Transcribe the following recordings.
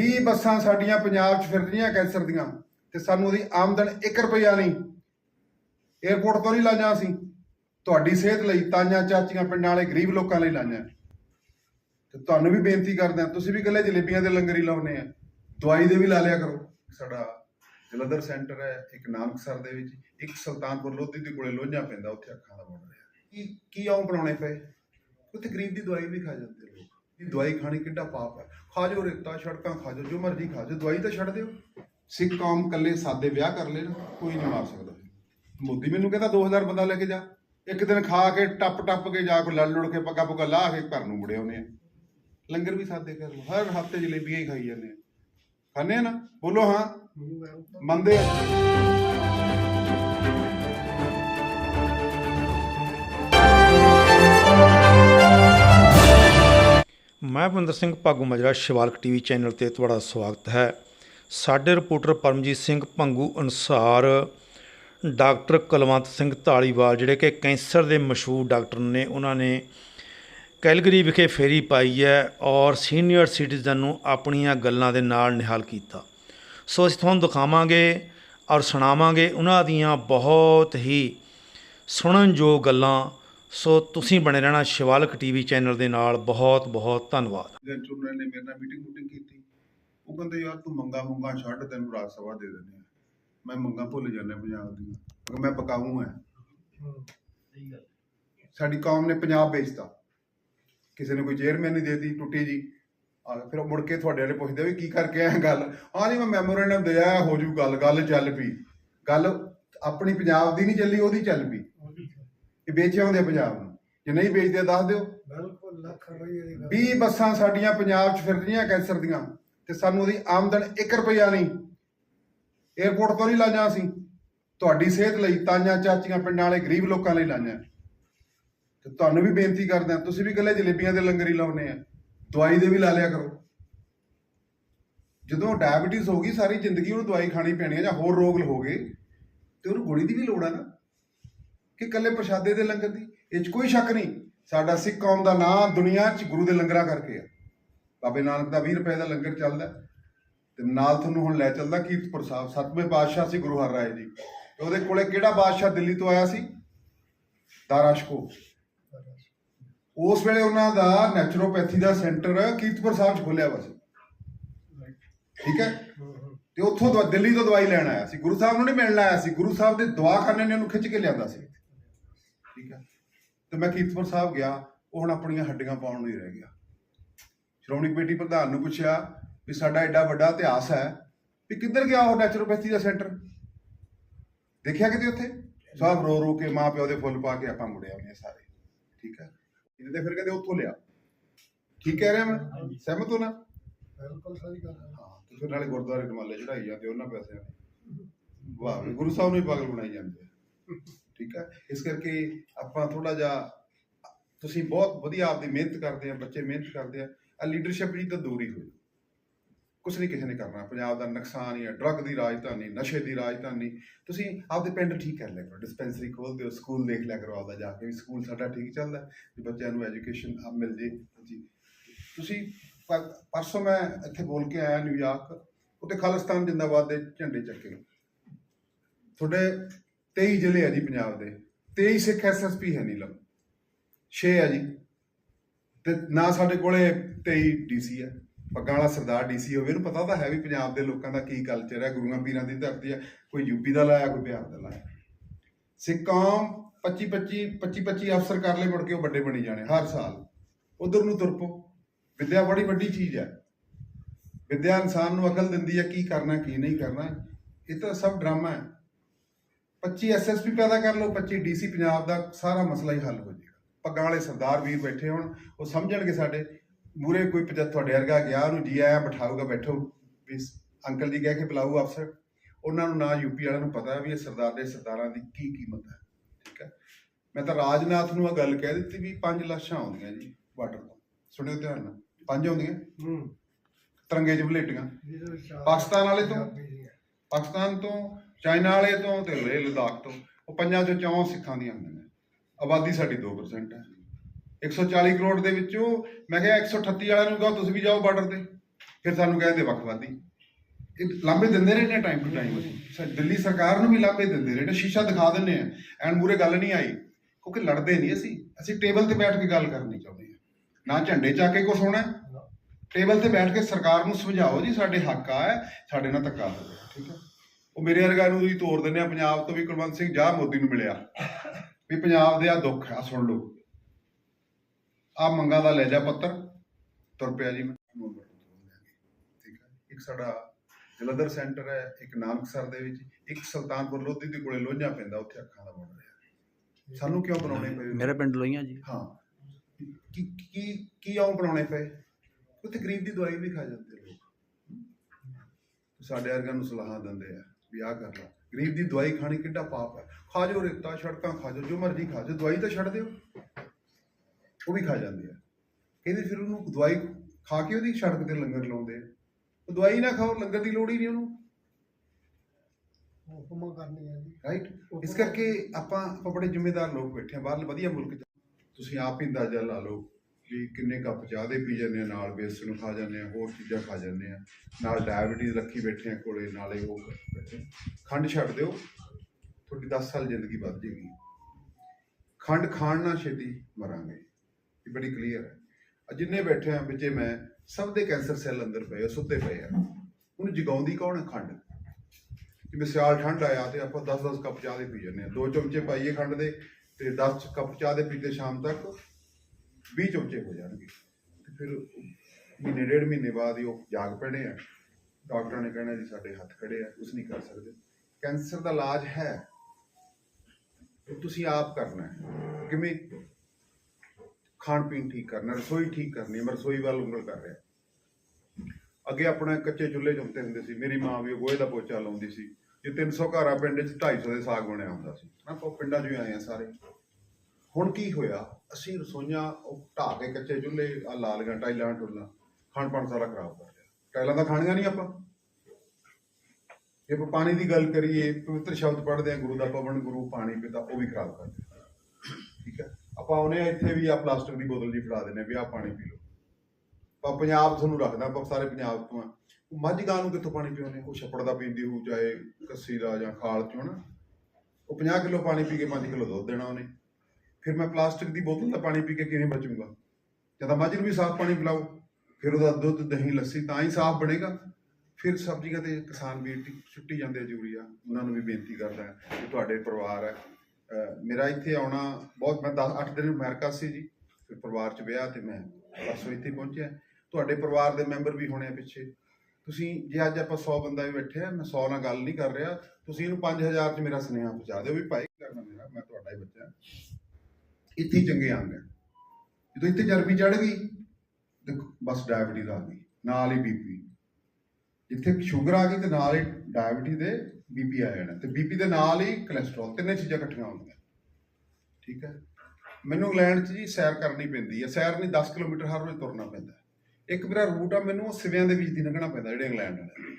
20 ਬੱਸਾਂ ਸਾਡੀਆਂ ਪੰਜਾਬ 'ਚ ਫਿਰਦੀਆਂ ਕੈਂਸਰ ਦੀਆਂ ਤੇ ਸਾਨੂੰ ਉਹਦੀ ਆਮਦਨ 1 ਰੁਪਿਆ ਨਹੀਂ। 에어ਪੋਰਟ ਤੋਂ ਨਹੀਂ ਲਾਈਆਂ ਅਸੀਂ। ਤੁਹਾਡੀ ਸਿਹਤ ਲਈ ਤਾਈਆਂ ਚਾਚੀਆਂ ਪਿੰਡਾਂ ਵਾਲੇ ਗਰੀਬ ਲੋਕਾਂ ਲਈ ਲਾਈਆਂ। ਤੇ ਤੁਹਾਨੂੰ ਵੀ ਬੇਨਤੀ ਕਰਦੇ ਹਾਂ ਤੁਸੀਂ ਵੀ ਇਕੱਲੇ ਜਲੇਬੀਆਂ ਦੇ ਲੰਗਰ ਹੀ ਲਾਉਨੇ ਆ। ਦਵਾਈ ਦੇ ਵੀ ਲਾ ਲਿਆ ਕਰੋ। ਸਾਡਾ ਜਲੰਧਰ ਸੈਂਟਰ ਹੈ, ਇੱਕ ਨਾਨਕਸਰ ਦੇ ਵਿੱਚ, ਇੱਕ ਸੁਲਤਾਨਪੁਰ ਲੋਧੀ ਦੇ ਕੋਲੇ ਲੋਝਾ ਪੈਂਦਾ, ਉੱਥੇ ਅੱਖਾਂ ਦਾ ਬਾਰਡਰ ਹੈ ਕੀ ਕੀ ਆਉਂ ਬਣਾਉਣੇ ਪਏ? ਉੱਥੇ ਗਰੀਬ ਦੀ ਦਵਾਈ ਵੀ ਖਾ ਜਾਂਦੇ ਇਹ ਦਵਾਈ ਖਾਣੀ ਕਿੱਡਾ ਪਾਪ ਹੈ। ਖਾ ਜਾਓ ਰੇਤਾ, ਸੜਕਾਂ ਖਾ ਜਾਓ, ਜੋ ਮਰਜ਼ੀ ਖਾ ਜਾਓ, ਦਵਾਈ ਤਾਂ ਛੱਡ ਦਿਓ। ਸਿੱਖ ਕੌਮ ਕੱਲੇ ਸਾਦੇ ਵਿਆਹ ਕਰ ਲੈਣ ਕੋਈ ਨਹੀਂ ਮਾਰ ਸਕਦਾ। ਮੋਦੀ ਮੈਨੂੰ ਕਹਿੰਦਾ 2000 ਬੰਦਾ ਲੈ ਕੇ ਜਾ। ਇੱਕ ਦਿਨ ਖਾ ਕੇ ਟੱਪ ਟੱਪ ਕੇ ਜਾ ਕੇ ਲੜ ਲੜ ਕੇ ਪੱਕਾ ਪੱਕਾ ਲਾਹ ਕੇ ਘਰ ਨੂੰ ਮੁੜੇ ਆਉਂਦੇ ਆ। ਲੰਗਰ ਵੀ ਸਾਦੇ ਕਰ ਲਓ ਹਰ ਹਫ਼ਤੇ ਜਲੇਬੀਆਂ ਹੀ ਖਾਈ ਜਾਂਦੇ ਆ। ਖਾਂਦੇ ਆ ਨਾ? ਬੋਲੋ ਹਾਂ, ਮੰਨਦੇ ਆ? ਮੈਂ ਭਿੰਦਰ ਸਿੰਘ ਭਾਗੂ ਮਜਰਾ, ਸ਼ਿਵਾਲਕ ਟੀਵੀ ਚੈਨਲ ਤੇ ਤੁਹਾਡਾ ਸਵਾਗਤ ਹੈ। ਸਾਡੇ ਰਿਪੋਰਟਰ ਪਰਮਜੀਤ ਸਿੰਘ ਭੰਗੂ ਅਨੁਸਾਰ ਡਾਕਟਰ ਕੁਲਵੰਤ ਸਿੰਘ ਢਾਲੀਵਾਲ ਜਿਹੜੇ ਕਿ ਕੈਂਸਰ ਦੇ ਮਸ਼ਹੂਰ ਡਾਕਟਰ ਨੇ, ਉਹਨਾਂ ਨੇ ਕੈਲਗਰੀ ਵਿਖੇ ਫੇਰੀ ਪਾਈ ਹੈ ਔਰ ਸੀਨੀਅਰ ਸਿਟੀਜ਼ਨ ਨੂੰ ਆਪਣੀਆਂ ਗੱਲਾਂ ਦੇ ਨਾਲ ਨਿਹਾਲ ਕੀਤਾ। ਸੋ ਅਸੀਂ ਤੁਹਾਨੂੰ ਦਿਖਾਵਾਂਗੇ ਔਰ ਸੁਣਾਵਾਂਗੇ ਉਹਨਾਂ ਦੀਆਂ ਬਹੁਤ ਹੀ ਸੁਣਨਯੋਗ ਗੱਲਾਂ ਸੋ ਤੁਸੀਂ ਬਣੇ ਰਹਿਣਾ ਸ਼ਿਵਾਲਕ ਟੀਵੀ ਚੈਨਲ ਦੇ ਨਾਲ। ਬਹੁਤ ਬਹੁਤ ਧੰਨਵਾਦ। ਉਹਨਾਂ ਨੇ ਮੇਰੇ ਨਾਲ ਮੀਟਿੰਗ ਮੀਟਿੰਗ ਕੀਤੀ ਉਹ ਕਹਿੰਦੇ ਯਾਰ ਤੂੰ ਮੰਗਾ ਮੰਗਾ ਛੱਡ ਤੈਨੂੰ ਰਾਜ ਸਭਾ ਦੇ ਦਿੰਦੇ ਆ ਮੈਂ ਮੰਗਾ ਭੁੱਲ ਜਾਂਦਾ ਪੰਜਾਬ ਦੀਆਂ। ਕਿਉਂਕਿ ਮੈਂ ਪਕਾਊ ਆ ਸਾਡੀ ਕੌਮ ਨੇ ਪੰਜਾਬ ਵੇਚਤਾ। ਕਿਸੇ ਨੇ ਕੋਈ ਚੇਅਰਮੈਨ ਨਹੀਂ ਦੇਤੀ ਟੁੱਟੀ ਜੀ। ਆ ਫਿਰ ਉਹ ਮੁੜ ਕੇ ਤੁਹਾਡੇ ਵਾਲੇ ਪੁੱਛਦੇ ਵੀ ਕੀ ਕਰਕੇ ਆਇਆ ਗੱਲ। ਹਾਂ ਜੀ ਮੈਂ ਮੈਮੋਰੈਂਡਮ ਦੇ ਆਇਆ ਹੋ ਜੂ ਗੱਲ ਗੱਲ ਚੱਲ ਪਈ। ਗੱਲ ਆਪਣੀ ਪੰਜਾਬ ਦੀ ਨਹੀਂ ਚੱਲੀ ਉਹਦੀ ਚੱਲ ਪਈ। ਇਹ ਵੇਚਿਆ ਹੁੰਦੇ ਆ ਪੰਜਾਬ ਨੂੰ। ਜੇ ਨਹੀਂ ਵੇਚਦੇ ਦੱਸ ਦਿਓ। ਬਿਲਕੁਲ ਲੱਖ ਰੁਪਏ ਦੀ ਗੱਲ। 20 ਬੱਸਾਂ ਸਾਡੀਆਂ ਪੰਜਾਬ 'ਚ ਫਿਰਦੀਆਂ ਕੈਂਸਰ ਦੀਆਂ ਤੇ ਸਾਨੂੰ ਉਹਦੀ ਆਮਦਨ 1 ਰੁਪਿਆ ਨਹੀਂ। 에어ਪੋਰਟ ਤੋਂ ਨਹੀਂ ਲਾਈਆਂ ਅਸੀਂ। ਤੁਹਾਡੀ ਸਿਹਤ ਲਈ ਤਾਈਆਂ ਚਾਚੀਆਂ ਪਿੰਡਾਂ ਵਾਲੇ ਗਰੀਬ ਲੋਕਾਂ ਲਈ ਲਾਈਆਂ। ਤੇ ਤੁਹਾਨੂੰ ਵੀ ਬੇਨਤੀ ਕਰਦੇ ਹਾਂ ਤੁਸੀਂ ਵੀ ਇਕੱਲੇ ਜਲੇਬੀਆਂ ਦੇ ਲੰਗਰ ਹੀ ਲਾਉਨੇ ਆ। ਦਵਾਈ ਦੇ ਵੀ ਲਾ ਲਿਆ ਕਰੋ। ਜਦੋਂ ਡਾਇਬੀਟੀਜ਼ ਹੋ ਗਈ ਸਾਰੀ ਜ਼ਿੰਦਗੀ ਉਹਨੂੰ ਦਵਾਈ ਖਾਣੀ ਪੈਣੀ ਹੈ ਜਾਂ ਹੋਰ ਰੋਗ ਹੋ ਗਏ ਤੇ ਉਹਨੂੰ ਗੋਲੀ ਦੀ ਵੀ ਲੋੜ ਆ ਨਾ। ਕਿ ਇਕੱਲੇ ਪ੍ਰਸ਼ਾਦੇ ਦੇ ਲੰਗਰ ਦੀ? ਇਹ 'ਚ ਕੋਈ ਸ਼ੱਕ ਨਹੀਂ। ਸਾਡਾ ਸਿੱਖ ਕੌਮ ਦਾ ਨਾਂ ਦੁਨੀਆ 'ਚ ਗੁਰੂ ਦੇ ਲੰਗਰਾਂ ਕਰਕੇ ਆ। ਬਾਬੇ ਨਾਨਕ ਦਾ 20 ਰੁਪਏ ਦਾ ਲੰਗਰ ਚੱਲਦਾ। ਤੇ ਨਾਲ ਤੁਹਾਨੂੰ ਹੁਣ ਲੈ ਚੱਲਦਾ ਕੀਰਤਪੁਰ ਸਾਹਿਬ, ਸਤਵੇਂ ਪਾਤਸ਼ਾਹ ਸੀ ਗੁਰੂ ਹਰਰਾਏ ਜੀ। ਤੇ ਉਹਦੇ ਕੋਲੇ ਕਿਹੜਾ ਬਾਦਸ਼ਾਹ ਦਿੱਲੀ ਤੋਂ ਆਇਆ ਸੀ? ਦਾਰਾਸ਼ਕੋ। ਉਸ ਵੇਲੇ ਉਹਨਾਂ ਦਾ ਨੈਚੁਰੋਪੈਥੀ ਦਾ ਸੈਂਟਰ ਕੀਰਤਪੁਰ ਸਾਹਿਬ 'ਚ ਖੋਲਿਆ ਵਾ ਸੀ। ਠੀਕ ਹੈ? ਤੇ ਉੱਥੋਂ ਦਵਾ- ਦਿੱਲੀ ਤੋਂ ਦਵਾਈ ਲੈਣ ਆਇਆ ਸੀ। ਗੁਰੂ ਸਾਹਿਬ ਨੂੰ ਨਹੀਂ ਮਿਲਣ ਆਇਆ ਸੀ। ਗੁਰੂ ਸਾਹਿਬ ਦੇ ਦਵਾਖਾਨੇ ਨੇ ਉਹਨੂੰ ਖਿੱਚ ਕੇ ਲਿਆਂਦਾ ਸੀ। ਠੀਕ ਹੈ। ਤੇ ਮੈਂ ਕੀਰਤਪੁਰ ਸਾਹਿਬ ਗਿਆ ਉਹ ਹੁਣ ਆਪਣੀਆਂ ਹੱਡੀਆਂ ਪਾਉਣ ਨੂੰ ਹੀ ਰਹਿ ਗਿਆ। ਸ਼੍ਰੋਮਣੀ ਕਮੇਟੀ ਪ੍ਰਧਾਨ ਨੂੰ ਪੁੱਛਿਆ ਵੀ ਸਾਡਾ ਐਡਾ ਵੱਡਾ ਇਤਿਹਾਸ ਹੈ ਵੀ ਕਿੱਧਰ ਗਿਆ ਉਹ ਨੈਚੁਰੋਪੈਥੀ ਦਾ ਸੈਂਟਰ ਦੇਖਿਆ ਕਿਤੇ ਉੱਥੇ? ਸਭ ਰੋ ਰੋ ਕੇ ਮਾਂ ਪਿਓ ਦੇ ਫੁੱਲ ਪਾ ਕੇ ਆਪਾਂ ਮੁੜੇ ਆਉਂਦੇ ਸਾਰੇ। ਠੀਕ ਹੈ। ਇਹਦੇ ਤੇ ਫਿਰ ਕਹਿੰਦੇ ਉੱਥੋਂ ਲਿਆ। ਠੀਕ ਕਹਿ ਰਿਹਾ ਮੈਂ? ਸਹਿਮਤ ਹੋ ਨਾ? ਬਿਲਕੁਲ ਸਹੀ ਗੱਲ ਹੈ। ਹਾਂ ਤੇ ਫਿਰ ਨਾਲੇ ਗੁਰਦੁਆਰੇ ਡਮਾਲੇ ਚੜਾਈ ਜਾਂਦੇ ਉਹਨਾਂ ਪੈਸਿਆਂ ਦੇ। ਵਾਹ ਗੁਰੂ ਸਾਹਿਬ ਨੂੰ ਹੀ ਪਾਗਲ ਬਣਾਈ ਜਾਂਦੇ ਆ। ਠੀਕ ਹੈ? ਇਸ ਕਰਕੇ ਆਪਾਂ ਥੋੜਾ ਜਿਹਾ ਤੁਸੀਂ ਬਹੁਤ ਵਧੀਆ ਆਪਦੀ ਮਿਹਨਤ ਕਰਦੇ ਆ ਬੱਚੇ ਮਿਹਨਤ ਕਰਦੇ ਆ। ਆ ਲੀਡਰਸ਼ਿਪ ਜੀ ਤਾਂ ਦੂਰ ਹੀ ਹੋਈ। ਕੁਛ ਨਹੀਂ ਕਿਸੇ ਨੇ ਕਰਨਾ। ਪੰਜਾਬ ਦਾ ਨੁਕਸਾਨ ਹੀ ਹੈ ਡਰੱਗ ਦੀ ਰਾਜਧਾਨੀ ਨਸ਼ੇ ਦੀ ਰਾਜਧਾਨੀ। ਤੁਸੀਂ ਆਪਦੇ ਪਿੰਡ ਠੀਕ ਕਰ ਲਿਆ ਕਰੋ। ਡਿਸਪੈਂਸਰੀ ਖੋਲ ਦਿਓ ਸਕੂਲ ਦੇਖ ਲਿਆ ਕਰੋ ਆਪਦਾ ਜਾ ਕੇ ਵੀ ਸਕੂਲ ਸਾਡਾ ਠੀਕ ਚੱਲਦਾ ਹੈ, ਵੀ ਬੱਚਿਆਂ ਨੂੰ ਐਜੂਕੇਸ਼ਨ ਆ ਮਿਲ ਜੇ। ਜੀ ਤੁਸੀਂ ਪਰਸੋਂ ਮੈਂ ਇੱਥੇ ਬੋਲ ਕੇ ਆਇਆ ਨਿਊਯਾਰਕ। ਉੱਥੇ ਖਾਲਿਸਤਾਨ ਜਿੰਦਾਬਾਦ ਦੇ ਝੰਡੇ ਚੱਕੇ। ਤੁਹਾਡੇ 23 ਜ਼ਿਲ੍ਹੇ ਆ ਜੀ ਪੰਜਾਬ ਦੇ। 23 ਸਿੱਖ ਐਸਐਸਪੀ ਹੈ ਨੀਲਮ। 6 ਆ ਜੀ। ਤੇ ਨਾ ਸਾਡੇ ਕੋਲੇ 23 ਡੀਸੀ ਹੈ। ਪੱਗਾਂ ਵਾਲਾ ਸਰਦਾਰ ਡੀਸੀ ਹੋਵੇ, ਇਹਨੂੰ ਪਤਾ ਤਾਂ ਹੈ ਵੀ ਪੰਜਾਬ ਦੇ ਲੋਕਾਂ ਦਾ ਕੀ ਕਲਚਰ ਹੈ, ਗੁਰੂਆਂ ਪੀਰਾਂ ਦੀ ਧਰਤੀ ਹੈ, ਕੋਈ ਯੂਪੀ ਦਾ ਲਾਇਆ, ਕੋਈ ਬਿਹਾਰ ਦਾ ਲਾਇਆ। ਸਿੱਖ ਕੌਮ 25 25 25 25 ਅਫਸਰ ਕਰ ਲੈ ਮੁੜ ਕੇ ਉਹ ਵੱਡੇ ਬਣੀ ਜਾਣੇ, ਹਰ ਸਾਲ। ਉਧਰ ਨੂੰ ਤੁਰਪੋ ਵਿਦਿਆ ਬੜੀ ਵੱਡੀ ਚੀਜ਼ ਹੈ। ਵਿਦਿਆ ਇਨਸਾਨ ਨੂੰ ਅਕਲ ਦਿੰਦੀ ਹੈ ਕੀ ਕਰਨਾ, ਕੀ ਨਹੀਂ ਕਰਨਾ। ਇਹ ਤਾਂ ਸਭ ਡਰਾਮਾ ਹੈ। 25 ਐਸਐਸਪੀ ਪੈਦਾ ਕਰ ਲਓ 25 ਡੀਸੀ ਪੰਜਾਬ ਦਾ ਸਾਰਾ ਮਸਲਾ ਹੀ ਹੱਲ ਹੋ ਜਾਏਗਾ। ਪੱਗਾਂ ਵਾਲੇ ਸਰਦਾਰ ਵੀਰ ਬੈਠੇ ਹੋਣ ਉਹ ਸਮਝਣਗੇ ਸਾਡੇ ਮੂਰੇ ਕੋਈ ਪਜਾ ਤੁਹਾਡੇ ਵਰਗਾ ਗਿਆ ਉਹਨੂੰ ਜੀ ਆਇਆ ਬਿਠਾਊਗਾ ਬੈਠੋ ਵੀ ਅੰਕਲ ਜੀ ਕਹਿ ਕੇ ਬੁਲਾਊ ਅਫਸਰ। ਉਹਨਾਂ ਨੂੰ ਨਾ ਯੂਪੀ ਵਾਲਿਆਂ ਨੂੰ ਪਤਾ ਵੀ ਇਹ ਸਰਦਾਰ ਦੇ ਸਰਦਾਰਾਂ ਦੀ ਕੀ ਕੀਮਤ ਹੈ ਠੀਕ ਹੈ? ਮੈਂ ਤਾਂ ਰਾਜਨਾਥ ਨੂੰ ਇਹ ਗੱਲ ਕਹਿ ਦਿੱਤੀ ਵੀ ਪੰਜ ਲਾਸ਼ਾਂ ਆਉਂਦੀਆਂ ਜੀ ਬਾਰਡਰ ਤੋਂ। ਸੁਣਿਓ ਧਿਆਨ ਨਾਲ ਪੰਜ ਆਉਂਦੀਆਂ? ਹੂੰ। ਤਿਰੰਗੇ 'ਚ ਚਾਰ ਪਾਕਿਸਤਾਨ ਵਾਲੇ ਤੋਂ? ਪਾਕਿਸਤਾਨ ਤੋਂ ਚਾਈਨਾ ਵਾਲੇ ਤੋਂ ਤੇ ਲੇਹ ਲਦਾਖ ਤੋਂ ਉਹ ਪੰਜਾਂ ਚੋਂ ਚੌਂ ਸਿੱਖਾਂ ਦੀਆਂ ਹੁੰਦੀਆਂ ਨੇ। ਆਬਾਦੀ ਸਾਡੀ 2% ਹੈ। 140 ਕਰੋੜ ਦੇ ਵਿੱਚੋਂ ਮੈਂ ਕਿਹਾ 138 ਵਾਲਿਆਂ ਨੂੰ ਕਹੋ ਤੁਸੀਂ ਵੀ ਜਾਓ ਬਾਰਡਰ ਤੇ। ਫਿਰ ਸਾਨੂੰ ਕਹਿੰਦੇ ਵੱਖਵਾਦੀ। ਇਹ ਲਾਂਬੇ ਦਿੰਦੇ ਰਹੇ ਨੇ ਟਾਈਮ ਟੂ ਟਾਈਮ ਅਸੀਂ ਦਿੱਲੀ ਸਰਕਾਰ ਨੂੰ ਵੀ ਲਾਂਬੇ ਦਿੰਦੇ ਰਹੇ ਨੇ ਸ਼ੀਸ਼ਾ ਦਿਖਾ ਦਿੰਦੇ ਆ। ਐਨ ਮੂਰੇ ਗੱਲ ਨਹੀਂ ਆਈ। ਕਿਉਂਕਿ ਲੜਦੇ ਨਹੀਂ ਅਸੀਂ। ਅਸੀਂ ਟੇਬਲ ਤੇ ਬੈਠ ਕੇ ਗੱਲ ਕਰਨੀ ਚਾਹੁੰਦੇ ਹਾਂ ਨਾ ਝੰਡੇ ਚਾ ਕੇ ਕੁਛ ਹੋਣਾ ਟੇਬਲ ਤੇ ਬੈਠ ਕੇ ਸਰਕਾਰ ਨੂੰ ਸਮਝਾਓ ਜੀ ਸਾਡੇ ਹੱਕ ਆ ਸਾਡੇ ਨਾਲ ਧੱਕਾ ਹੋ ਰਿਹਾ ਠੀਕ ਹੈ? ਉਹ ਮੇਰੇ ਵਰਗਾ ਨੂੰ ਤੁਸੀਂ ਤੋੜ ਦਿੰਦੇ ਆ ਪੰਜਾਬ ਤੋਂ ਵੀ ਕੁਲਵੰਤ ਸਿੰਘ ਜਾ ਮੋਦੀ ਨੂੰ ਮਿਲਿਆ। ਵੀ ਪੰਜਾਬ ਦੇ ਆ ਦੁੱਖ ਆ ਸੁਣ ਲਓ। ਆ ਮੰਗਾ ਦਾ ਲੈ ਜਾ ਪੱਤਰ ਤੁਰ ਪਿਆ ਜੀ ਮੈਂ। ਠੀਕ ਹੈ ਇੱਕ ਸਾਡਾ ਜਲੰਧਰ ਸੈਂਟਰ ਹੈ ਇੱਕ ਨਾਨਕਸਰ ਦੇ ਵਿੱਚ। ਇੱਕ ਸੁਲਤਾਨਪੁਰ ਲੋਧੀ ਦੇ ਕੋਲੇ ਲੋਹੀਆਂ ਪੈਂਦਾ ਉੱਥੇ ਅੱਖਾਂ ਦਾ ਬਾਰਡਰ ਹੈ ਸਾਨੂੰ ਕਿਉਂ ਬਣਾਉਣੇ ਪਏ? ਮੇਰਾ ਪਿੰਡ ਲੋਈਆਂ ਜੀ। ਹਾਂ। ਕੀ ਕੀ ਕੀ ਆਉਂ ਬਣਾਉਣੇ ਪਏ? ਉੱਥੇ ਗਰੀਬ ਦੀ ਦਵਾਈ ਵੀ ਖਾ ਜਾਂਦੇ ਲੋਕ। ਸਾਡੇ ਵਰਗਿਆਂ ਨੂੰ ਸਲਾਹਾਂ ਦਿੰਦੇ ਆ। ਵੀ ਆਹ ਕਰ ਲਾ। ਗਰੀਬ ਦੀ ਦਵਾਈ ਖਾਣੀ ਕਿੱਡਾ ਪਾਪ ਹੈ। ਖਾ ਜਾਓ ਰੇਤਾ ਸੜਕਾਂ ਖਾ ਜਾਓ ਜੋ ਮਰਜ਼ੀ ਖਾ ਜਾਓ ਦਵਾਈ ਤਾਂ ਛੱਡ ਦਿਓ। ਉਹ ਵੀ ਖਾ ਜਾਂਦੇ ਆ। ਕਹਿੰਦੇ ਫਿਰ ਉਹਨੂੰ ਦਵਾਈ ਖਾ ਕੇ ਉਹਦੀ ਸੜਕ ਤੇ ਲੰਗਰ ਲਾਉਂਦੇ ਆ। ਉਹ ਦਵਾਈ ਨਾ ਖਾਓ ਲੰਗਰ ਦੀ ਲੋੜ ਹੀ ਨਹੀਂ ਉਹਨੂੰ। ਹੁਕਮਾਂ ਜੀ। ਰਾਈਟ ਇਸ ਕਰਕੇ ਆਪਾਂ ਆਪਾਂ ਬੜੇ ਜ਼ਿੰਮੇਦਾਰ ਲੋਕ ਬੈਠੇ ਆ। ਬਾਹਰਲੇ ਵਧੀਆ ਮੁਲਕ ਤੁਸੀਂ ਆਪ ਹੀ ਅੰਦਾਜ਼ਾ ਲਾ ਲਓ ਕਿ ਕਿੰਨੇ ਕੱਪ ਚਾਹ ਦੇ ਪੀ ਜਾਂਦੇ ਆ, ਨਾਲ ਬੇਸਣ ਖਾ ਜਾਂਦੇ ਆ, ਹੋਰ ਚੀਜ਼ਾਂ ਖਾ ਜਾਂਦੇ ਆ। ਨਾਲ ਡਾਇਬੀਟੀਜ਼ ਰੱਖੀ ਬੈਠੇ ਆ ਕੋਲੇ, ਨਾਲੇ ਉਹ ਬੈਠੇ ਖੰਡ ਛੱਡ ਦਿਓ, ਤੁਹਾਡੀ 10 ਸਾਲ ਜ਼ਿੰਦਗੀ ਵੱਧ ਜੇਗੀ। ਖੰਡ ਖਾਣ ਨਾਲ ਛੇਤੀ ਮਰਾਂਗੇ। ਇਹ ਬੜੀ ਕਲੀਅਰ ਹੈ। ਜਿੰਨੇ ਬੈਠੇ ਆ ਵਿੱਚੇ ਮੈਂ, ਸਭ ਦੇ ਕੈਂਸਰ ਸੈੱਲ ਅੰਦਰ ਪਏ ਆ, ਸੁੱਤੇ ਪਏ ਆ। ਉਹਨੂੰ ਜਗਾਉਂਦੀ ਕੌਣ ਹੈ ਖੰਡ? ਜਿਵੇਂ ਸਿਆਲ ਠੰਡ ਆਇਆ ਤੇ ਆਪਾਂ 10-10 ਕੱਪ ਚਾਹ ਦੇ ਪੀ ਜਾਂਦੇ ਆ। ਦੋ ਚਮਚੇ ਪਾਈਏ ਖੰਡ ਦੇ ਤੇ 10 ਕੱਪ ਚਾਹ ਦੇ ਪੀਤੇ ਸ਼ਾਮ ਤੱਕ 20 ਚਮਚੇ ਹੋ ਜਾਣਗੇ। ਤੇ ਫਿਰ ਮਹੀਨੇ, ਡੇਢ ਮਹੀਨੇ ਬਾਅਦ ਹੀ ਉਹ ਜਾਗ ਪੈਣੇ ਆ। ਡਾਕਟਰਾਂ ਨੇ ਕਹਿਣਾ ਜੀ ਸਾਡੇ ਹੱਥ ਖੜੇ ਆ ਕੁਝ ਨਹੀਂ ਕਰ ਸਕਦੇ। ਕੈਂਸਰ ਦਾ ਇਲਾਜ ਹੈ। ਤੁਸੀਂ ਆਪ ਕਰਨਾ ਹੈ। ਕਿਵੇਂ ਖਾਣ ਪੀਣ ਠੀਕ ਕਰਨਾ, ਰਸੋਈ ਠੀਕ ਕਰਨੀ ਮੈਂ ਰਸੋਈ ਵੱਲ ਉਂਗਲ ਕਰ ਰਿਹਾ। ਅੱਗੇ ਆਪਣਾ ਕੱਚੇ ਚੁੱਲ੍ਹੇ ਜੁੰਤੇ ਹੁੰਦੇ ਸੀ। ਮੇਰੀ ਮਾਂ ਵੀ ਗੋਹੇ ਦਾ ਪੋਚਾ ਲਾਉਂਦੀ ਸੀ। ਜੇ 300 ਘਰ ਪਿੰਡ 'ਚ 250 ਦੇ ਸਾਗ ਬਣਿਆ ਹੁੰਦਾ ਸੀ। ਨਾ ਪਿੰਡਾਂ 'ਚੋਂ ਹੀ ਆਏ ਆ ਸਾਰੇ। ਹੁਣ ਕੀ ਹੋਇਆ? ਅਸੀਂ ਰਸੋਈਆਂ ਉਹ ਢਾਹ ਕੇ ਕੱਚੇ ਚੁੱਲ੍ਹੇ ਆ ਲਾ ਲਈਆਂ ਟਾਈਲਾਂ ਟੁੱਲਾਂ ਖਾਣ ਪਾਣ ਸਾਰਾ ਖਰਾਬ ਕਰ ਲਿਆ। ਟਾਈਲਾਂ ਤਾਂ ਖਾਣੀਆਂ ਨਹੀਂ ਆਪਾਂ। ਜੇ ਆਪਾਂ ਪਾਣੀ ਦੀ ਗੱਲ ਕਰੀਏ, ਪਵਿੱਤਰ ਸ਼ਬਦ ਪੜ੍ਹਦੇ ਆ ਗੁਰੂ ਦਾ ਪਵਨ, ਗੁਰੂ, ਪਾਣੀ, ਪਿਤਾ, ਉਹ ਵੀ ਖਰਾਬ ਕਰ ਦਿੱਤਾ। ਠੀਕ ਹੈ? ਆਪਾਂ ਉਹਨੇ ਇੱਥੇ ਵੀ ਆ ਪਲਾਸਟਿਕ ਦੀ ਬੋਤਲ ਜੀ ਫੜਾ ਦਿੰਦੇ ਆ ਵੀ ਆ ਪਾਣੀ ਪੀ ਲਓ। ਆਪਾਂ ਪੰਜਾਬ ਤੁਹਾਨੂੰ ਰੱਖਦਾ, ਆਪਾਂ ਸਾਰੇ ਪੰਜਾਬ ਤੋਂ ਆ। ਉਹ ਮੱਝ ਗਾਂ ਨੂੰ ਕਿੱਥੋਂ ਪਾਣੀ ਪਿਉਣੇ ਉਹ ਛੱਪੜ ਦਾ ਪੀਂਦੀ ਹੋਊ, ਚਾਹੇ ਕੱਸੀ ਦਾ ਜਾਂ ਖਾਲ ਚੋਂ ਨਾ। ਉਹ 50 ਕਿਲੋ ਪਾਣੀ ਪੀ ਕੇ 5 ਕਿਲੋ ਦੁੱਧ ਦੇਣਾ ਉਹਨੇ। ਫਿਰ ਮੈਂ ਪਲਾਸਟਿਕ ਦੀ ਬੋਤਲ ਦਾ ਪਾਣੀ ਪੀ ਕੇ ਕਿਵੇਂ ਬਚੂੰਗਾ? ਜਦੋਂ ਤਾਂ ਮੱਝ ਨੂੰ ਵੀ ਸਾਫ਼ ਪਾਣੀ ਪਿਲਾਓ, ਫਿਰ ਉਹਦਾ ਦੁੱਧ, ਦਹੀਂ, ਲੱਸੀ ਤਾਂ ਹੀ ਸਾਫ਼ ਬਣੇਗਾ। ਫਿਰ ਸਬਜ਼ੀਆਂ ਤੇ ਕਿਸਾਨ ਵੀਰ ਛੁੱਟੀ ਜਾਂਦੇ ਆ ਯੂਰੀਆ ਉਹਨਾਂ ਨੂੰ ਵੀ ਬੇਨਤੀ ਕਰਦਾ ਹਾਂ ਕਿ ਤੁਹਾਡੇ ਪਰਿਵਾਰ ਹੈ। ਮੇਰਾ ਇੱਥੇ ਆਉਣਾ ਬਹੁਤ, ਮੈਂ 10 8 ਦਿਨ ਅਮਰੀਕਾ ਸੀ ਜੀ ਫਿਰ ਪਰਿਵਾਰ ਚ ਵਿਆਹ ਤੇ ਮੈਂ ਪਰਸੋਂ ਇੱਥੇ ਪਹੁੰਚਿਆ। ਤੁਹਾਡੇ ਪਰਿਵਾਰ ਦੇ ਮੈਂਬਰ ਵੀ ਹੋਣੇ ਪਿੱਛੇ। ਤੁਸੀਂ, ਜੇ ਅੱਜ ਆਪਾਂ 100 ਬੰਦਾ ਵੀ ਬੈਠੇ ਆ, ਮੈਂ 100 ਨਾਲ ਗੱਲ ਨਹੀਂ ਕਰ ਰਿਹਾ। ਤੁਸੀਂ ਇਹਨੂੰ 5000 ਚ ਮੇਰਾ ਸੁਨੇਹਾ ਪਹੁੰਚਾ ਦਿਓ ਵੀ ਭਾਈ ਕਰਨਾ ਮੇਰਾ ਮੈਂ ਤੁਹਾਡਾ ਹੀ ਬੱਚਾ। ਇੱਥੇ ਹੀ ਚੰਗੇ ਆਂਗੇ ਜਦੋਂ ਇੱਥੇ ਚਰਬੀ ਚੜ ਗਈ, ਦੇਖੋ, ਬਸ ਡਾਇਬਟੀਜ਼ ਆ ਗਈ, ਨਾਲ ਹੀ ਬੀਪੀ ਜਿੱਥੇ ਸ਼ੂਗਰ ਆ ਗਈ ਤੇ ਨਾਲ ਹੀ ਡਾਇਬੀਟੀਜ਼ ਦੇ ਬੀਪੀ ਆ ਜਾਣਾ। ਤੇ ਬੀਪੀ ਦੇ ਨਾਲ ਹੀ ਕੋਲੇਸਟ੍ਰੋਲ ਤਿੰਨੇ ਚੀਜ਼ਾਂ ਇਕੱਠੀਆਂ ਹੁੰਦੀਆਂ। ਠੀਕ ਹੈ? ਮੈਨੂੰ ਇੰਗਲੈਂਡ 'ਚ ਜੀ ਸੈਰ ਕਰਨੀ ਪੈਂਦੀ ਹੈ ਸੈਰ ਨਹੀਂ 10 ਕਿਲੋਮੀਟਰ ਹਰ ਰੋਜ਼ ਤੁਰਨਾ ਪੈਂਦਾ। ਇੱਕ ਮੇਰਾ ਰੂਟ ਆ, ਮੈਨੂੰ ਉਹ ਸਿਵਿਆਂ ਦੇ ਵਿੱਚ ਦੀ ਲੰਘਣਾ ਪੈਂਦਾ, ਜਿਹੜੇ ਇੰਗਲੈਂਡ ਵਾਲੇ।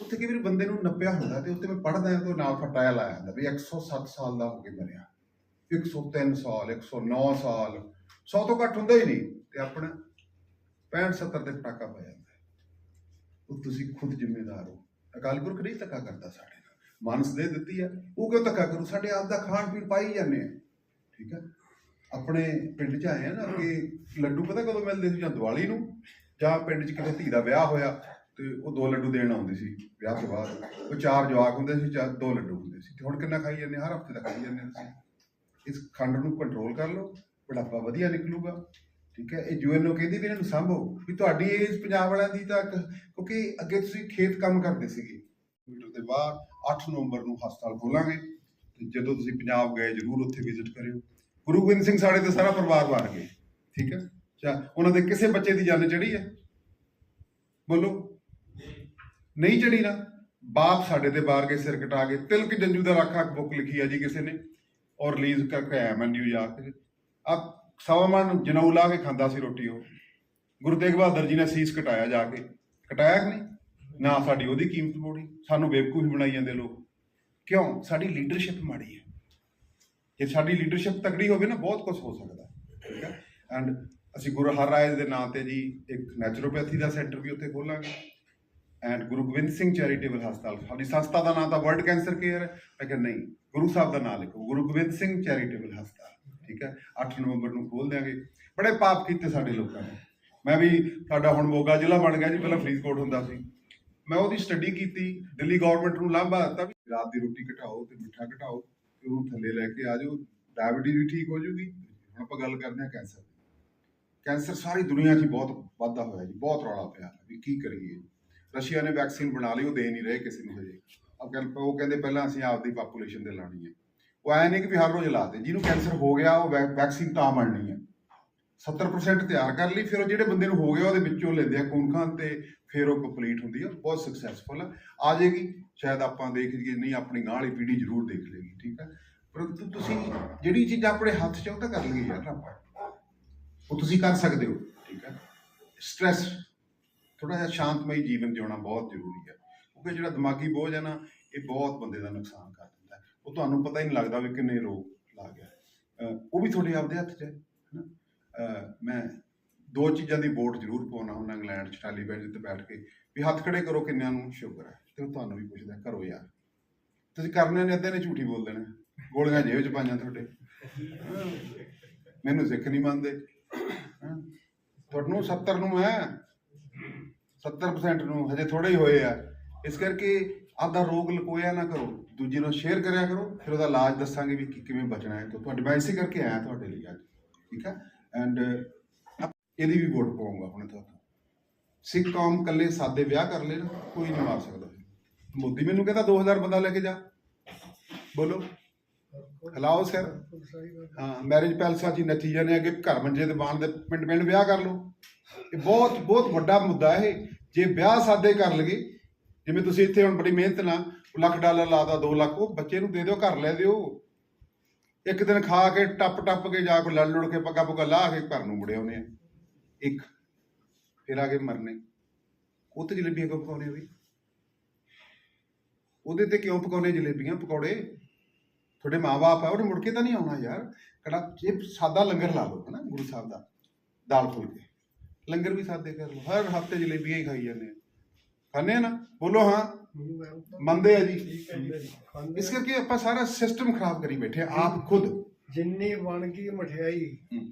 ਉੱਥੇ ਕਈ ਵਾਰੀ ਬੰਦੇ ਨੂੰ ਨੱਪਿਆ ਹੁੰਦਾ ਤੇ ਉੱਤੇ ਮੈਂ ਪੜਦਾ ਤੇ ਉਹ ਨਾਲ ਫਟਾਇਆ ਲਾਇਆ ਹੁੰਦਾ ਵੀ 107 ਸਾਲ ਦਾ ਹੋ ਕੇ ਮਰਿਆ। 103 ਸਾਲ 109 ਸਾਲ 100 ਤੋਂ ਘੱਟ ਹੁੰਦਾ ਹੀ ਨਹੀਂ ਤੇ ਆਪਣਾ 65 70 ਤੇ ਪਟਾਕਾ ਪੈ ਜਾਂਦਾ ਉਹ ਤੁਸੀਂ ਖੁਦ ਜ਼ਿੰਮੇਦਾਰ ਹੋ। ਅਕਾਲ ਪੁਰਖ ਨਹੀਂ ਧੱਕਾ ਕਰਦਾ ਸਾਡੇ ਨਾਲ। ਮਾਨਸ ਦੇ ਦਿੱਤੀ ਆ ਉਹ ਕਿਉਂ ਧੱਕਾ ਕਰੂ? ਸਾਡੇ ਆਪ ਦਾ ਖਾਣ ਪੀਣ ਪਾਈ ਜਾਂਦੇ ਆ। ਠੀਕ ਹੈ? ਆਪਣੇ ਪਿੰਡ 'ਚ ਆਏ ਆ ਨਾ ਕਿ ਲੱਡੂ ਪਤਾ ਕਦੋਂ ਮਿਲਦੇ ਸੀ? ਜਾਂ ਦੀਵਾਲੀ ਨੂੰ? ਜਾਂ ਪਿੰਡ 'ਚ ਕਿਸੇ ਧੀ ਦਾ ਵਿਆਹ ਹੋਇਆ ਤੇ ਉਹ ਦੋ ਲੱਡੂ ਦੇਣ ਆਉਂਦੇ ਸੀ ਵਿਆਹ ਤੋਂ ਬਾਅਦ। ਉਹ ਚਾਰ ਜਵਾਕ ਹੁੰਦੇ ਸੀ ਚਾਰ ਦੋ ਲੱਡੂ ਹੁੰਦੇ ਸੀ। ਤੇ ਹੁਣ ਕਿੰਨਾ ਖਾਈ ਜਾਂਦੇ ਆ? ਹਰ ਹਫ਼ਤੇ ਦਾ ਖਾਈ ਜਾਂਦੇ ਆ ਇਸ ਖੰਡ ਨੂੰ ਕੰਟਰੋਲ ਕਰ ਲਓ ਬੁਢਾਪਾ ਵਧੀਆ ਨਿਕਲੂਗਾ। ਠੀਕ ਹੈ, ਇਹ ਯੂਐਨਓ ਕਹਿੰਦੀ ਵੀ ਇਹਨਾਂ ਨੂੰ ਸੰਭੋ। ਵੀ ਤੁਹਾਡੀ ਏਜ ਪੰਜਾਬ ਵਾਲਿਆਂ ਦੀ ਤਾਂ ਕਿਉਂਕਿ ਅੱਗੇ ਤੁਸੀਂ ਖੇਤ ਕੰਮ ਕਰਦੇ ਸੀਗੇ। ਮੀਟਰ ਦੇ ਬਾਹਰ 8 ਨਵੰਬਰ ਨੂੰ ਹਸਪਤਾਲ ਖੋਲਾਂਗੇ। ਤੇ ਜਦੋਂ ਤੁਸੀਂ ਪੰਜਾਬ ਗਏ, ਜਰੂਰ ਉੱਥੇ ਵਿਜ਼ਿਟ ਕਰਿਓ। ਗੁਰੂ ਗੋਬਿੰਦ ਸਿੰਘ ਸਾਡੇ ਤੇ ਸਾਰਾ ਪਰਿਵਾਰ ਵਾਰ ਗਏ। ਠੀਕ ਹੈ ਚਾ ਉਹਨਾਂ ਦੇ ਕਿਸੇ ਬੱਚੇ ਦੀ ਜਾਨ ਚੜੀ ਹੈ? ਬੋਲੋ। ਨਹੀਂ ਚੜੀ ਨਾ। ਬਾਪ ਸਾਡੇ ਤੇ ਬਾਹਰ ਗਏ, ਸਿਰ ਕਟਾ ਕੇ ਤਿਲਕ ਜੰਜੂ ਦਾ ਰੱਖਾ ਬੁੱਕ ਲਿਖੀ ਆ ਜੀ ਕਿਸੇ ਨੇ। ਔਰ ਰਿਲੀਜ਼ ਕਰਕੇ ਆਇਆ ਮੈਂ ਨਿਊਯਾਰਕ ਚ। ਆ ਸਵਾ ਮਣ ਜਨਊ ਲਾ ਕੇ ਖਾਂਦਾ ਸੀ ਰੋਟੀ ਉਹ। ਗੁਰੂ ਤੇਗ ਬਹਾਦਰ ਜੀ ਨੇ ਸੀਸ ਕਟਾਇਆ ਜਾ ਕੇ। ਕਟਾਇਆ ਕਿ ਨਹੀਂ? ਨਾ ਸਾਡੀ ਉਹਦੀ ਕੀਮਤ ਮੋੜੀ, ਸਾਨੂੰ ਬੇਵਕੂਫ ਬਣਾਈ ਜਾਂਦੇ ਲੋਕ। ਕਿਉਂ? ਸਾਡੀ ਲੀਡਰਸ਼ਿਪ ਮਾੜੀ ਹੈ। ਜੇ ਸਾਡੀ ਲੀਡਰਸ਼ਿਪ ਤਕੜੀ ਹੋਵੇ ਨਾ, ਬਹੁਤ ਕੁਝ ਹੋ ਸਕਦਾ। ਠੀਕ ਹੈ ਐਂਡ ਅਸੀਂ ਗੁਰੂ ਹਰ ਰਾਏ ਦੇ ਨਾਂ ਤੇ ਜੀ ਇੱਕ ਨੈਚੁਰੋਪੈਥੀ ਦਾ ਸੈਂਟਰ ਵੀ ਉੱਥੇ ਖੋਲਾਂਗੇ। ਐਂਡ ਗੁਰੂ ਗੋਬਿੰਦ ਸਿੰਘ ਚੈਰੀਟੇਬਲ ਹਸਪਤਾਲ ਸਾਡੀ ਸੰਸਥਾ ਦਾ ਨਾਮ ਤਾਂ ਵਰਲਡ ਕੈਂਸਰ ਕੇਅਰ ਹੈ ਮੈਂ ਕਿਹਾ ਨਹੀਂ ਗੁਰੂ ਸਾਹਿਬ ਦਾ ਨਾਮ ਲਿਖੋ ਗੁਰੂ ਗੋਬਿੰਦ ਸਿੰਘ ਚੈਰੀਟੇਬਲ ਹਸਪਤਾਲ ਠੀਕ ਹੈ 8 ਨਵੰਬਰ ਨੂੰ ਖੋਲ ਦਿਆਂਗੇ। ਬੜੇ ਪਾਪ ਕੀਤੇ ਸਾਡੇ ਲੋਕਾਂ ਨੇ। ਮੈਂ ਵੀ ਸਾਡਾ ਹੁਣ ਮੋਗਾ ਜ਼ਿਲ੍ਹਾ ਬਣ ਗਿਆ ਜੀ। ਪਹਿਲਾਂ ਫਰੀਦਕੋਟ ਹੁੰਦਾ ਸੀ। ਮੈਂ ਉਹਦੀ ਸਟੱਡੀ ਕੀਤੀ। ਦਿੱਲੀ ਗਵਰਨਮੈਂਟ ਨੂੰ ਲਾਂਭਾ ਦਿੱਤਾ ਵੀ ਰਾਤ ਦੀ ਰੋਟੀ ਘਟਾਓ ਤੇ ਮਿੱਠਾ ਘਟਾਓ। ਤੇ ਉਹਨੂੰ ਥੱਲੇ ਲੈ ਕੇ ਆ ਜਾਓ। ਡਾਇਬੀਟੀਜ਼ ਵੀ ਠੀਕ ਹੋ ਜੂਗੀ। ਹੁਣ ਆਪਾਂ ਗੱਲ ਕਰਦੇ ਹਾਂ ਕੈਂਸਰ ਦੀ। ਕੈਂਸਰ ਸਾਰੀ ਦੁਨੀਆ 'ਚ ਬਹੁਤ ਵਾਧਾ ਹੋਇਆ ਜੀ। ਬਹੁਤ ਰੌਲਾ ਪਿਆ। ਵੀ ਕੀ ਕਰੀਏ ਰਸ਼ੀਆ ਨੇ ਵੈਕਸੀਨ ਬਣਾ ਲਈ, ਉਹ ਦੇ ਨਹੀਂ ਰਹੇ ਕਿਸੇ ਨੂੰ ਹਜੇ। ਉਹ ਕਹਿੰਦੇ ਪਹਿਲਾਂ ਅਸੀਂ ਆਪਦੀ ਪਾਪੂਲੇਸ਼ਨ ਤੇ ਲਾਣੀ ਹੈ। ਉਹ ਐ ਨਹੀਂ ਕਿ ਵੀ ਹਰ ਰੋਜ਼ ਲਾ ਦੇ। ਜਿਹਨੂੰ ਕੈਂਸਰ ਹੋ ਗਿਆ, ਉਹ ਵੈਕਸੀਨ ਤਾਂ ਬਣਨੀ ਹੈ। 70% ਤਿਆਰ ਕਰ ਲਈ, ਫਿਰ ਉਹ ਜਿਹੜੇ ਬੰਦੇ ਨੂੰ ਹੋ ਗਿਆ, ਉਹਦੇ ਵਿੱਚੋਂ ਲੈਂਦੇ ਆ ਖੂਨ ਤੇ ਫਿਰ ਉਹ ਕੰਪਲੀਟ ਹੁੰਦੀ ਹੈ। ਬਹੁਤ ਸਕਸੈਸਫੁਲ ਆ ਜਾਏਗੀ, ਸ਼ਾਇਦ ਆਪਾਂ ਦੇਖ ਲਈਏ ਨਹੀਂ, ਆਪਣੀ ਗਾਂ ਵਾਲੀ ਪੀੜ੍ਹੀ ਜ਼ਰੂਰ ਦੇਖ ਲੇਗੀ ਠੀਕ ਹੈ? ਪਰੰਤੂ ਤੁਸੀਂ ਜਿਹੜੀ ਚੀਜ਼ ਆਪਣੇ ਹੱਥ 'ਚ ਉਹ ਤਾਂ ਕਰ ਲਈਏ ਯਾਰ ਆਪਾਂ। ਉਹ ਤੁਸੀਂ ਕਰ ਸਕਦੇ ਹੋ, ਠੀਕ ਹੈ? ਸਟ੍ਰੈਸ ਥੋੜਾ ਜਿਹਾ ਸ਼ਾਂਤਮਈ ਜੀਵਨ ਜਿਉਣਾ ਬਹੁਤ ਜ਼ਰੂਰੀ ਹੈ, ਕਿਉਂਕਿ ਜਿਹੜਾ ਦਿਮਾਗੀ ਬੋਝ ਹੈ ਨਾ, ਇਹ ਬਹੁਤ ਬੰਦੇ ਦਾ ਨੁਕਸਾਨ ਕਰ ਦਿੰਦਾ ਹੈ। ਉਹ ਤੁਹਾਨੂੰ ਪਤਾ ਹੀ ਨਹੀਂ ਲੱਗਦਾ ਵੀ ਕਿੰਨੇ ਰੋਗ ਲਾ ਗਿਆ ਉਹ ਵੀ ਤੁਹਾਡੇ ਆਪਦੇ ਹੱਥ 'ਚ ਹੈ, ਹਨਾ? ਮੈਂ ਦੋ ਚੀਜ਼ਾਂ ਦੀ ਵੋਟ ਜ਼ਰੂਰ ਪਾਉਣਾ ਹੁੰਦਾ, ਇੰਗਲੈਂਡ 'ਚ ਟਾਲੀ ਬੈਂਚ ਤੇ ਬੈਠ ਕੇ, ਵੀ ਹੱਥ ਖੜੇ ਕਰੋ ਕਿੰਨਿਆਂ ਨੂੰ ਸ਼ੂਗਰ ਹੈ, ਤੇ ਉਹ ਤੁਹਾਨੂੰ ਵੀ ਪੁੱਛਦਾ ਕਰੋ ਯਾਰ, ਤੁਸੀਂ ਕਰਨੇ ਨੇ, ਅੱਧੇ ਨੇ ਝੂਠੀ ਬੋਲ ਦੇਣਾ, ਗੋਲੀਆਂ ਜੇਬ 'ਚ ਪਾਈਆਂ ਤੁਹਾਡੇ। ਮੈਨੂੰ ਸਿੱਖ ਨਹੀਂ ਮੰਨਦੇ। ਹਾਂ। ਤੁਹਾਨੂੰ 70 ਨੂੰ ਹੈ 70% ਨੂੰ ਹਜੇ ਥੋੜੇ ਹੀ ਹੋਏ ਆ। ਇਸ ਕਰਕੇ ਆਪਦਾ ਰੋਗ ਲਕੋਇਆ ਨਾ ਕਰੋ। ਦੂਜੇ ਨੂੰ ਸ਼ੇਅਰ ਕਰਿਆ ਕਰੋ, ਫਿਰ ਉਹਦਾ ਇਲਾਜ ਦੱਸਾਂਗੇ ਵੀ ਕਿਵੇਂ ਬਚਣਾ ਹੈ। ਤਾਂ ਤੁਹਾਡੇ ਮੈਂ ਇਸੇ ਕਰਕੇ ਆਇਆ ਤੁਹਾਡੇ ਲਈ ਅੱਜ, ਠੀਕ ਹੈ ਐਂਡ ਇਹਦੀ ਵੀ ਵੋਟ ਪਾਉਂਗਾ ਹੁਣ ਤੁਹਾਨੂੰ ਸਿੱਖ ਕੌਮ ਕੱਲੇ ਸਾਦੇ ਵਿਆਹ ਕਰ ਲੈ ਕੋਈ ਨਹੀਂ ਮਾਰ ਸਕਦਾ। ਮੋਦੀ ਮੈਨੂੰ ਕਹਿੰਦਾ 2000 ਬੰਦਾ ਲੈ ਕੇ ਜਾ। ਬੋਲੋ। ਹਲਾਓ ਸਰ ਹਾਂ ਮੈਰਿਜ ਪੈਲਸਾਂ 'ਚ ਹੀ ਨਤੀਜੇ ਨੇ ਅੱਗੇ ਘਰ ਮੰਜੇ ਤੇ ਬਾਣ ਦੇ ਪਿੰਡ ਪਿੰਡ ਵਿਆਹ ਕਰ ਲਓ। ਇਹ ਬਹੁਤ ਬਹੁਤ ਵੱਡਾ ਮੁੱਦਾ ਇਹ। ਜੇ ਵਿਆਹ ਸਾਦੇ ਕਰ ਲਗੇ, ਜਿਵੇਂ ਤੁਸੀਂ ਇੱਥੇ ਹੁਣ ਬੜੀ ਮਿਹਨਤ ਨਾਲ ਲੱਖ ਡਾਲਰ ਲਾਦਾ 2 ਲੱਖ, ਉਹ ਬੱਚੇ ਨੂੰ ਦੇ ਦਿਓ, ਘਰ ਲੈ ਦਿਓ। ਇੱਕ ਦਿਨ ਖਾ ਕੇ ਟੱਪ ਟੱਪ ਕੇ ਜਾ ਕੇ ਲੜ ਲੁੜ ਕੇ ਪੱਗਾ ਪੁੱਗਾ ਲਾ ਕੇ ਘਰ ਨੂੰ ਮੁੜੇ ਆਉਨੇ ਆ। ਇੱਕ, ਫਿਰ ਆ ਕੇ ਮਰਨੇ। ਉਹ ਤੇ ਜਲੇਬੀਆਂ ਕਿਉਂ ਪਕਾਉਣੇ ਵੀ ਉਹਦੇ ਤੇ ਕਿਉਂ ਪਕਾਉਣੇ ਜਲੇਬੀਆਂ, ਪਕੌੜੇ? ਤੁਹਾਡੇ ਮਾਪੇ ਆ, ਉਹਨੇ ਮੁੜ ਕੇ ਤਾਂ ਨਹੀਂ ਆਉਣਾ ਯਾਰ। ਕੜਾ ਜੇ ਸਾਦਾ ਲੰਗਰ ਲਾ ਲਓ ਹਨਾ, ਗੁਰੂ ਸਾਹਿਬ ਦਾ, ਦਾਲ ਫੁਲਕੇ। ਲੰਗਰ ਵੀ ਸਾਦੇ ਕਰ ਲਓ ਹਰ ਹਫ਼ਤੇ ਜਲੇਬੀਆਂ ਹੀ ਖਾਈ ਜਾਂਦੇ ਆ। ਖਾਂਦੇ ਆ ਨਾ? ਬੋਲੋ ਹਾਂ। ਮੰਨਦੇ ਆ ਜੀ। ਇਸ ਕਰਕੇ ਆਪਾਂ ਸਾਰਾ ਸਿਸਟਮ ਖਰਾਬ ਕਰੀ ਬੈਠੇ ਆ, ਆਪ ਖੁਦ। ਜਿੰਨੀ ਬਣ ਗਈ ਮਠਿਆਈ ਹੂੰ।